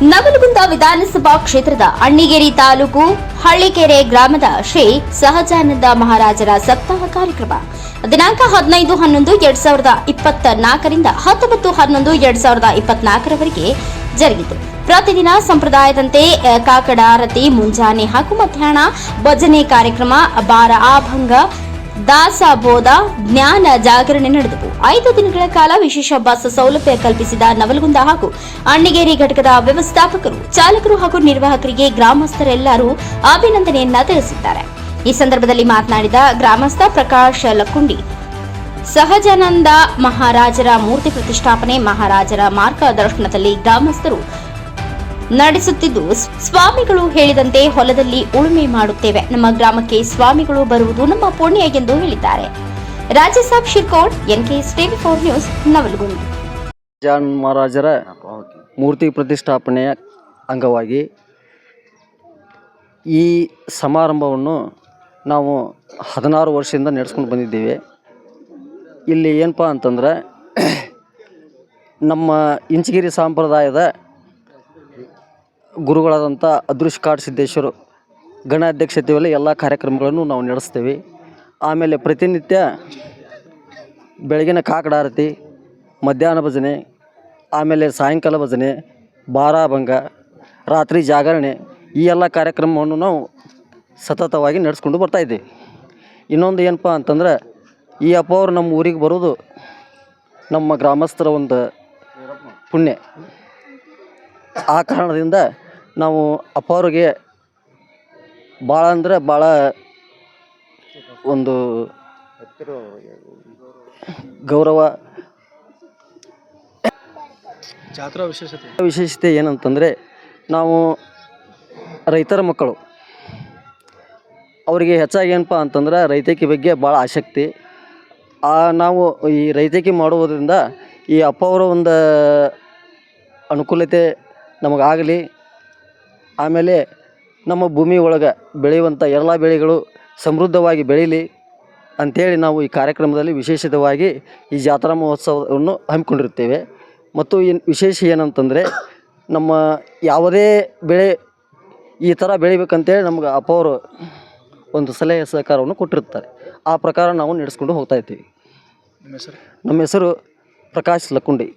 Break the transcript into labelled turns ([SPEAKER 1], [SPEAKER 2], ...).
[SPEAKER 1] ನವಲಗುಂದ ವಿಧಾನಸಭಾ ಕ್ಷೇತ್ರದ ಅಣ್ಣಿಗೇರಿ ತಾಲೂಕು ಹಳ್ಳಿಕೆರೆ ಗ್ರಾಮದ ಶ್ರೀ ಸಹಜಾನಂದ ಮಹಾರಾಜರ ಸಪ್ತಾಹ ಕಾರ್ಯಕ್ರಮ. ದಿನಾಂಕ ಹದಿನೈದು ಹನ್ನೊಂದು ಎರಡ್ ಸಾವಿರದ ಇಪ್ಪತ್ತ ನಾಲ್ಕರಿಂದ ಹತ್ತೊಂಬತ್ತು ಹನ್ನೊಂದು ಎರಡ್ ಸಾವಿರದ ಇಪ್ಪತ್ನಾಲ್ಕರವರೆಗೆ ಜರುಗಿತು. ಪ್ರತಿದಿನ ಸಂಪ್ರದಾಯದಂತೆ ಕಾಕಡ ಕಾಕಡಾರತಿ ಮುಂಜಾನೆ ಹಾಗೂ ಮಧ್ಯಾಹ್ನ ಭಜನೆ ಕಾರ್ಯಕ್ರಮ, ಬಾರ, ಆಭಂಗ ದಾಸಬೋಧ, ಜ್ಞಾನ ಜಾಗರಣೆ ನಡೆದವು. ಐದು ದಿನಗಳ ಕಾಲ ವಿಶೇಷ ಬಸ್ ಸೌಲಭ್ಯ ಕಲ್ಪಿಸಿದ ನವಲಗುಂದ ಹಾಗೂ ಅಣ್ಣಿಗೇರಿ ಘಟಕದ ವ್ಯವಸ್ಥಾಪಕರು, ಚಾಲಕರು ಹಾಗೂ ನಿರ್ವಾಹಕರಿಗೆ ಗ್ರಾಮಸ್ಥರೆಲ್ಲರೂ ಅಭಿನಂದನೆಯನ್ನ ತಿಳಿಸಿದ್ದಾರೆ. ಈ ಸಂದರ್ಭದಲ್ಲಿ ಮಾತನಾಡಿದ ಗ್ರಾಮಸ್ಥ ಪ್ರಕಾಶ ಲಕ್ಕುಂಡಿ, ಸಹಜಾನಂದ ಮಹಾರಾಜರ ಮೂರ್ತಿ ಪ್ರತಿಷ್ಠಾಪನೆ, ಮಹಾರಾಜರ ಮಾರ್ಗದರ್ಶನದಲ್ಲಿ ಗ್ರಾಮಸ್ಥರು ನಡೆಸುತ್ತಿದ್ದು. ಸ್ವಾಮಿಗಳು ಹೇಳಿದಂತೆ ಹೊಲದಲ್ಲಿ ಉಳುಮೆ ಮಾಡುತ್ತೇವೆ. ನಮ್ಮ ಗ್ರಾಮಕ್ಕೆ ಸ್ವಾಮಿಗಳು ಬರುವುದು ನಮ್ಮ ಪುಣ್ಯ ಎಂದು ಹೇಳಿದ್ದಾರೆ. Rajasab Shirkod K state four news, Navalgund.
[SPEAKER 2] John ಮಹಾರಾಜರ ಮೂರ್ತಿ ಪ್ರತಿಷ್ಠಾಪನೆಯ ಅಂಗವಾಗಿ ಈ ಸಮಾರಂಭವನ್ನು ನಾವು ಹದಿನಾರು ವರ್ಷದಿಂದ ನಡೆಸ್ಕೊಂಡು ಬಂದಿದ್ದೀವಿ. ಇಲ್ಲಿ ಏನಪ್ಪ ಅಂತಂದ್ರೆ, ನಮ್ಮ ಇಂಚಗಿರಿ ಸಂಪ್ರದಾಯದ ಗುರುಗಳಾದಂಥ ಅದೃಶ್ ಕಾಡ್ ಸಿದ್ದೇಶ್ವರು ಗಣಾಧ್ಯಕ್ಷತೆಯಲ್ಲಿ ಎಲ್ಲ ಕಾರ್ಯಕ್ರಮಗಳನ್ನು ನಾವು ನಡೆಸ್ತೇವೆ. ಆಮೇಲೆ ಪ್ರತಿನಿತ್ಯ ಬೆಳಗಿನ ಕಾಕಡಾರತಿ ಮಧ್ಯಾಹ್ನ ಭಜನೆ, ಆಮೇಲೆ ಸಾಯಂಕಾಲ ಭಜನೆ ಬಾರಾಭಂಗ ರಾತ್ರಿ ಜಾಗರಣೆ ಈ ಎಲ್ಲ ಕಾರ್ಯಕ್ರಮವನ್ನು ನಾವು ಸತತವಾಗಿ ನಡೆಸ್ಕೊಂಡು ಬರ್ತಾಯಿದ್ದೀವಿ ಇನ್ನೊಂದು ಏನಪ್ಪ ಅಂತಂದ್ರೆ ಈ ಅಪ್ಪ ನಮ್ಮ ಊರಿಗೆ ಬರೋದು ನಮ್ಮ ಗ್ರಾಮಸ್ಥರ ಒಂದು ಪುಣ್ಯ. ಆ ಕಾರಣದಿಂದ ನಾವು ಅಪ್ಪ ಅವ್ರಿಗೆ ಭಾಳ ಅಂದ್ರೆ ಭಾಳ ಒಂದು ಗೌರವ
[SPEAKER 3] ಜಾತ್ರಾ ವಿಶೇಷತೆ?
[SPEAKER 2] ವಿಶೇಷತೆ ಏನಂತಂದರೆ ನಾವು ರೈತರ ಮಕ್ಕಳು. ಅವರಿಗೆ ಹೆಚ್ಚಾಗಿ ಏನಪ್ಪ ಅಂತಂದ್ರೆ ರೈತಕಿ ಬಗ್ಗೆ ಭಾಳ ಆಸಕ್ತಿ. ಆ ನಾವು ಈ ರೈತಕಿ ಮಾಡುವುದರಿಂದ ಈ ಅಪ್ಪ ಅವರ ಒಂದು ಅನುಕೂಲತೆ ನಮಗಾಗಲಿ. ಆಮೇಲೆ ನಮ್ಮ ಭೂಮಿ ಒಳಗೆ ಬೆಳೆಯುವಂಥ ಎಲ್ಲ ಬೆಳೆಗಳು ಸಮೃದ್ಧವಾಗಿ ಬೆಳೀಲಿ ಅಂಥೇಳಿ ನಾವು ಈ ಕಾರ್ಯಕ್ರಮದಲ್ಲಿ ವಿಶೇಷಿತವಾಗಿ ಈ ಜಾತ್ರಾ ಮಹೋತ್ಸವವನ್ನು ಹಮ್ಮಿಕೊಂಡಿರ್ತೇವೆ ಮತ್ತು ಏನು ವಿಶೇಷ ಏನಂತಂದರೆ ನಮ್ಮ ಯಾವುದೇ ಬೆಳೆ ಈ ಥರ ಬೆಳಿಬೇಕಂತೇಳಿ ನಮ್ಗೆ ಅಪ್ಪ ಅವರು ಒಂದು ಸಲಹೆ ಸಹಕಾರವನ್ನು ಕೊಟ್ಟಿರ್ತಾರೆ ಆ ಪ್ರಕಾರ ನಾವು ನಡೆಸ್ಕೊಂಡು ಹೋಗ್ತಾ ಇದ್ದೀವಿ.
[SPEAKER 3] ನಿಮ್ಮ ಹೆಸರು?
[SPEAKER 2] ನಮ್ಮ ಹೆಸರು ಪ್ರಕಾಶ್ ಲಕ್ಕುಂಡಿ.